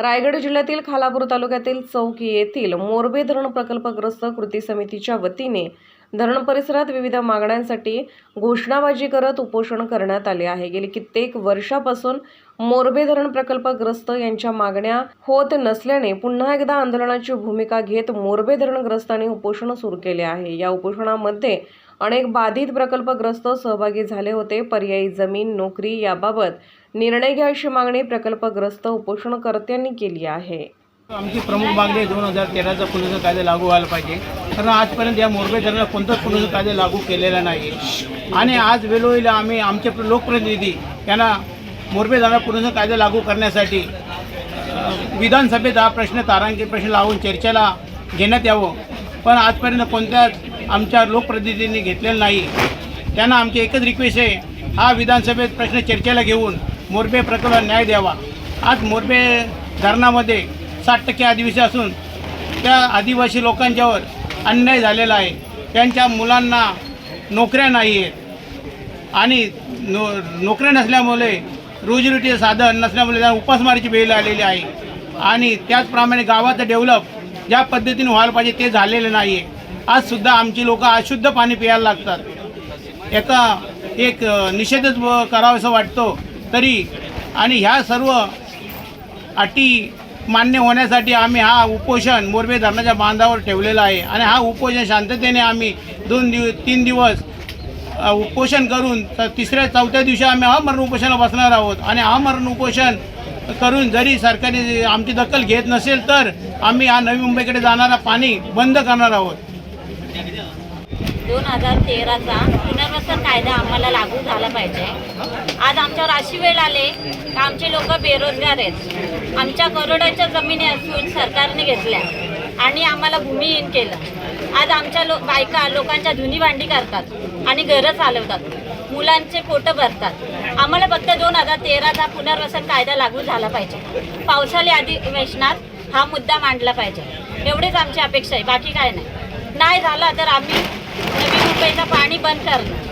रायगड जिल्ह्यातील खालापूर तालुक्यातील चौकी येथील मोरबे धरण प्रकल्पग्रस्त कृती समितीच्या वतीने धरण परिसरात विविध मागण्यांसाठी घोषणाबाजी करत उपोषण करण्यात आले आहे. गेली कित्येक वर्षापासून मोरबे धरण प्रकल्पग्रस्त यांच्या मागण्या होत नसल्याने पुन्हा एकदा आंदोलनाची भूमिका घेत मोरबे धरणग्रस्तांनी उपोषण सुरू केले आहे. या उपोषणामध्ये अनेक बाधित प्रकल्पग्रस्त सहभागी झाले होते. पर्यायी जमीन नोकरी याबाबत निर्णय घ्या अशी मागणी प्रकल्पग्रस्त उपोषणकर्त्यांनी केली आहे. आमची प्रमुख मागणी दोन हजार तेराचा पुनर्वसन कायदा लागू व्हायला पाहिजे. कारण आजपर्यंत या मोरबे कोणताच पुनर्वसन कायदा लागू केलेला नाही आणि आज वेळोवेळीला आम्ही आमचे लोकप्रतिनिधी यांना मोरबे धरणा कायदा लागू करण्यासाठी विधानसभेत हा प्रश्न तारांकित प्रश्न लावून चर्चेला घेण्यात यावं. पण आजपर्यंत कोणत्याच आमच्या लोकप्रतिनिधींनी घेतलेलं नाही. त्यांना आमची एकच रिक्वेस्ट आहे. हा विधानसभेत प्रश्न चर्चेला घेऊन मोरबे प्रकल्पाला न्याय द्यावा. आज मोरबे धरणामध्ये साठ टक्के आदिवासी असून त्या आदिवासी लोकांच्यावर अन्याय झालेला आहे. त्यांच्या मुलांना नोकऱ्या नाही आहेत. आणि नो नोकऱ्या नसल्यामुळे रोजीरोटीचं साधन नसल्यामुळे त्यांना उपासमारीची वेळ आलेली आहे. आणि त्याचप्रमाणे गावाचं डेव्हलप ज्या पद्धतीने व्हायला पाहिजे ते झालेलं नाही आहे आजसुद्धा आमची लोक अशुद्ध पाणी प्यायला लागतात. याचा एक निषेधच व- करावासा वाटतो तरी आणि ह्या सर्व अटी मान्य होण्यासाठी आम्ही हा उपोषण मोरबे धरणाच्या बांधावर ठेवलेला आहे. आणि हा उपोषण शांततेने आम्ही दोन दिव तीन दिवस उपोषण करून तर तिसऱ्या चौथ्या दिवशी आम्ही अमरण उपोषणाला बसणार आहोत. आणि अमरण उपोषण करून जरी सरकारने आमची दखल घेत नसेल तर आम्ही हा नवी मुंबईकडे जाणारा पाणी बंद करणार आहोत. दोन हजार तेराचा पुनर्वसन कायदा आम्हाला लागू झाला पाहिजे. आज आमच्यावर अशी वेळ आले का आमचे लोक बेरोजगार आहेत. आमच्या करोडाच्या जमिनी असून सरकारने घेतल्या आणि आम्हाला भूमिहीन केलं. आज आमच्या लो बायका लोकांच्या धुनी भांडी करतात आणि घरं चालवतात. मुलांचे पोटं भरतात. आम्हाला फक्त दोन हजार तेराचा पुनर्वसन कायदा लागू झाला पाहिजे. पावसाळी अधिवेशनात हा मुद्दा मांडला पाहिजे. एवढीच आमची अपेक्षा आहे. बाकी काय नाही. नाही झाला तर आम्ही नवी मुंबईचं पाणी बंद करणार.